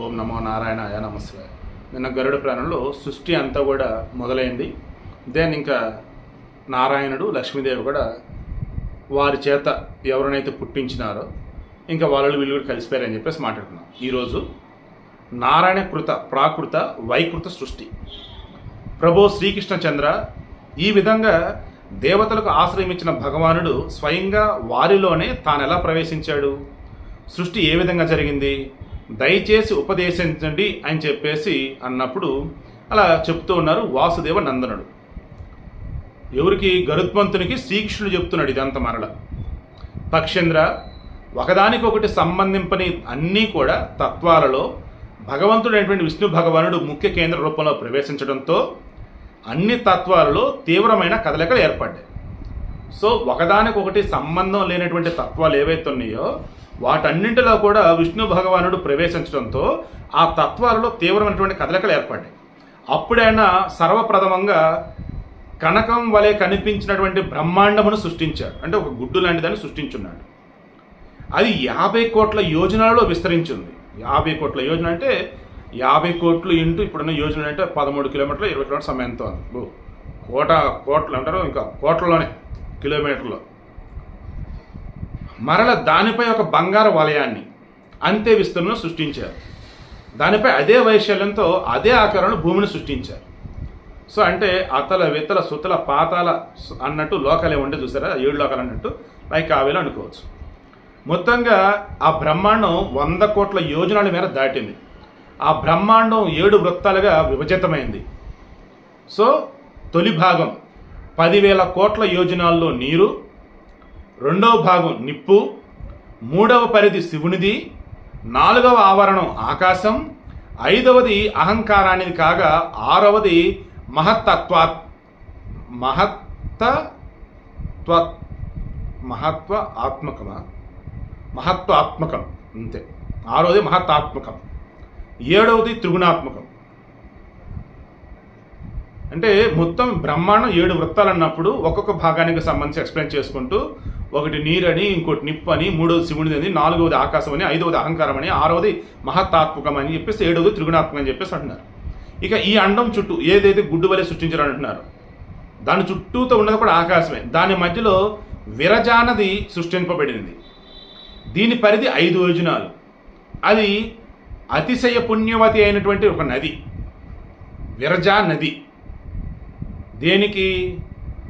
ఓం నమో నారాయణాయ నమస్తే నిన్న గరుడ ప్రాణంలో సృష్టి అంతా కూడా మొదలైంది. దెన్ ఇంకా నారాయణుడు లక్ష్మీదేవి కూడా వారి చేత ఎవరినైతే పుట్టించినారో ఇంకా వాళ్ళు వీళ్ళు కూడా కలిసిపోయారని చెప్పేసి మాట్లాడుకున్నాం. ఈరోజు నారాయణ కృత ప్రాకృత వైకృత సృష్టి. ప్రభు శ్రీకృష్ణ చంద్ర ఈ విధంగా దేవతలకు ఆశ్రయం ఇచ్చిన భగవానుడు స్వయంగా వారిలోనే తాను ఎలా ప్రవేశించాడు? సృష్టి ఏ విధంగా జరిగింది? దయచేసి ఉపదేశించండి అని చెప్పేసి అన్నప్పుడు అలా చెప్తూ ఉన్నారు వాసుదేవ నందనుడు. ఎవరికి గరుత్మంతునికి శ్రీకృష్ణుడు చెప్తున్నాడు ఇదంతా మరల. పక్షేంద్ర ఒకదానికొకటి సంబంధింపని అన్నీ కూడా తత్వాలలో భగవంతుడైనటువంటి విష్ణు భగవానుడు ముఖ్య కేంద్ర రూపంలో ప్రవేశించడంతో అన్ని తత్వాలలో తీవ్రమైన కదలికలు ఏర్పడ్డాయి. సో ఒకదానికొకటి సంబంధం లేనటువంటి తత్వాలు ఏవైతే ఉన్నాయో వాటన్నింటిలో కూడా విష్ణు భగవానుడు ప్రవేశించడంతో ఆ తత్వాలలో తీవ్రమైనటువంటి కదలికలు ఏర్పడ్డాయి. అప్పుడైనా సర్వప్రథమంగా కనకం వలె కనిపించినటువంటి బ్రహ్మాండమును సృష్టించాడు. అంటే ఒక గుడ్డు లాంటిదాన్ని సృష్టించున్నాడు. అది యాభై కోట్ల యోజనాలలో విస్తరించింది. యాభై కోట్ల యోజన అంటే యాభై కోట్లు ఇంటూ ఇప్పుడున్న యోజన అంటే పదమూడు కిలోమీటర్లు ఇరవై కిలోమీటర్ సమయంతో కోట కోట్లు అంటారు ఇంకా కోట్లలోనే కిలోమీటర్లు. మరల దానిపై ఒక బంగారు వలయాన్ని అంతే విస్తీర్ణం సృష్టించారు. దానిపై అదే వైశాల్యంతో అదే ఆకారంలో భూమిని సృష్టించారు. సో అంటే అతల వితల సుతల పాతాల అన్నట్టు లోకాలే ఉండే చూసారా? ఏడు లోకాలు అన్నట్టు. లైక్ ఆవేలు అనుకోవచ్చు. మొత్తంగా ఆ బ్రహ్మాండం వంద కోట్ల యోజనాల మేర దాటింది. ఆ బ్రహ్మాండం ఏడు వృత్తాలుగా విభజితమైంది. సో తొలి భాగం పదివేల కోట్ల యోజనాల్లో నీరు రెండవ భాగం నిప్పు మూడవ పరిధి శివునిది నాలుగవ ఆవరణం ఆకాశం ఐదవది అహంకారానిది కాగా ఆరవది మహత్తత్వా మహత్తత్వ మహత్వ ఆత్మకమా మహత్వాత్మకం అంతే. ఆరవది మహత్వాత్మకం ఏడవది త్రిగుణాత్మకం. అంటే మొత్తం బ్రహ్మాండం ఏడు వృత్తాలు అన్నప్పుడు ఒక్కొక్క భాగానికి సంబంధించి ఎక్స్ప్లెయిన్ చేసుకుంటూ ఒకటి నీరని ఇంకోటి నిప్పని అని మూడవది అని నాలుగవది ఆకాశం అని ఐదవది అహంకారం అని ఆరవది మహత్తాత్మకం అని చెప్పేసి ఏడవది త్రిగుణాత్మకం అని చెప్పేసి అంటున్నారు. ఇక ఈ అండం చుట్టూ ఏదైతే గుడ్డు వలె సృష్టించారని అంటున్నారు దాని చుట్టూతో ఉన్నది కూడా ఆకాశమే. దాని మధ్యలో విరజానది సృష్టింపబడింది దీని పరిధి ఐదు యోజనాలు. అది అతిశయ పుణ్యవతి అయినటువంటి ఒక నది విరజా నది. దేనికి?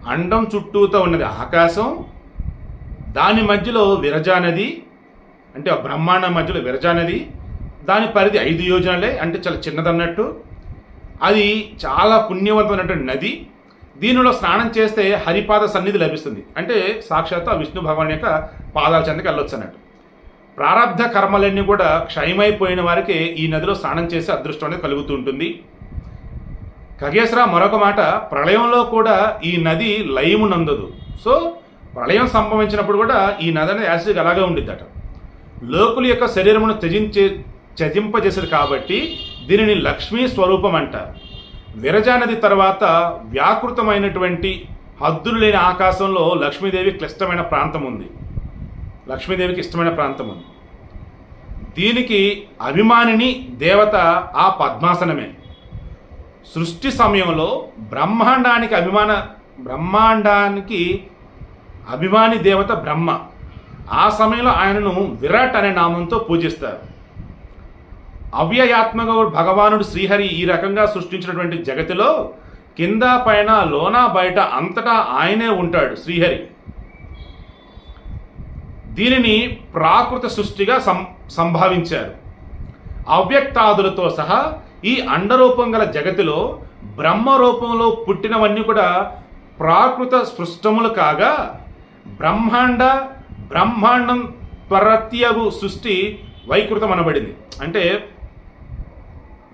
అండం చుట్టూతో ఉన్నది ఆకాశం దాని మధ్యలో విరజా నది అంటే ఆ బ్రహ్మాండం మధ్యలో విరజా నది దాని పరిధి ఐదు యోజనాలే అంటే చాలా చిన్నదన్నట్టు. అది చాలా పుణ్యవంతమైనటువంటి నది. దీనిలో స్నానం చేస్తే హరిపాద సన్నిధి లభిస్తుంది. అంటే సాక్షాత్ ఆ విష్ణు భగవాన్ యొక్క పాదాల చెందకి వెళ్ళొచ్చు అన్నట్టు. ప్రారంధ కర్మలన్నీ కూడా క్షయమైపోయిన వారికి ఈ నదిలో స్నానం చేసే అదృష్టం అనేది కలుగుతూ ఉంటుంది. ఖగేశ్వర మరొక మాట ప్రళయంలో కూడా ఈ నది లయము నందదు. సో ప్రళయం సంభవించినప్పుడు కూడా ఈ నది అనేది యాసిడ్ అలాగే ఉండిద్దట. లోకుల యొక్క శరీరమును త్యజించే త్యజింపజేసేది కాబట్టి దీనిని లక్ష్మీ స్వరూపం అంటారు విరజానది తర్వాత వ్యాకృతమైనటువంటి హద్దులు లేని ఆకాశంలో లక్ష్మీదేవి క్లిష్టమైన ప్రాంతం ఉంది లక్ష్మీదేవికి ఇష్టమైన ప్రాంతం ఉంది దీనికి అభిమానిని దేవత ఆ పద్మాసనమే. సృష్టి సమయంలో బ్రహ్మాండానికి అభిమాన బ్రహ్మాండానికి అభిమాని దేవత బ్రహ్మ. ఆ సమయంలో ఆయనను విరాట్ అనే నామంతో పూజిస్తారు. అవ్యయాత్మక భగవానుడు శ్రీహరి ఈ రకంగా సృష్టించినటువంటి జగతిలో కింద పైన లోన బయట అంతటా ఆయనే ఉంటాడు శ్రీహరి. దీనిని ప్రాకృత సృష్టిగా సం సంభావించారు. అవ్యక్తాదులతో సహా ఈ అండరూపం గల జగతిలో బ్రహ్మ రూపంలో పుట్టినవన్నీ కూడా ప్రాకృత స్పృష్టములు కాగా బ్రహ్మాండ బ్రహ్మాండం త్వరత్యగు సృష్టి వైకృతం అనబడింది అంటే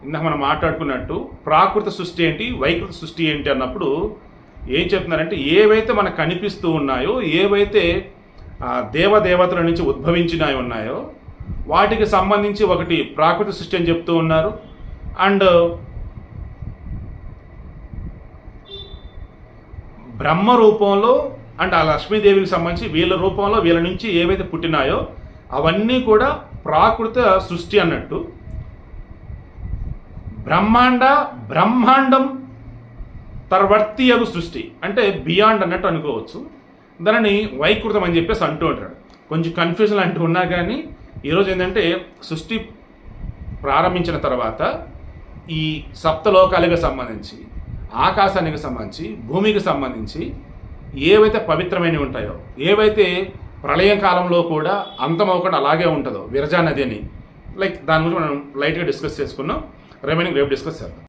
ఇందాక మనం మాట్లాడుకున్నట్టు ప్రాకృత సృష్టి ఏంటి వైకృత సృష్టి ఏంటి అన్నప్పుడు ఏం చెప్తున్నారంటే ఏవైతే మనకు కనిపిస్తూ ఉన్నాయో ఏవైతే దేవదేవతల నుంచి ఉద్భవించినవి ఉన్నాయో వాటికి సంబంధించి ఒకటి ప్రాకృత సృష్టి అని చెప్తూ ఉన్నారు. అండ్ బ్రహ్మ రూపంలో అంటే ఆ లక్ష్మీదేవికి సంబంధించి వీళ్ళ రూపంలో వీళ్ళ నుంచి ఏవైతే పుట్టినాయో అవన్నీ కూడా ప్రాకృత సృష్టి అన్నట్టు. బ్రహ్మాండ బ్రహ్మాండం తర్వర్తియగు సృష్టి. అంటే బియాండ్ అన్నట్టు అనుకోవచ్చు. దానిని వైకృతం అని చెప్పేసి అంటూ ఉంటాడు. కొంచెం కన్ఫ్యూజన్ అంటూ ఉన్నా కానీ ఈరోజు ఏంటంటే సృష్టి ప్రారంభించిన తర్వాత ఈ సప్తలోకాలకు సంబంధించి ఆకాశానికి సంబంధించి భూమికి సంబంధించి ఏవైతే పవిత్రమైనవి ఉంటాయో ఏవైతే ప్రళయం కాలంలో కూడా అంతం అంతమవకుండా అలాగే ఉంటుందో విరజా నది అని లైక్ దాని గురించి మనం లైట్గా డిస్కస్ చేసుకున్నాం. రిమైనింగ్ రేపు డిస్కస్ చేద్దాం.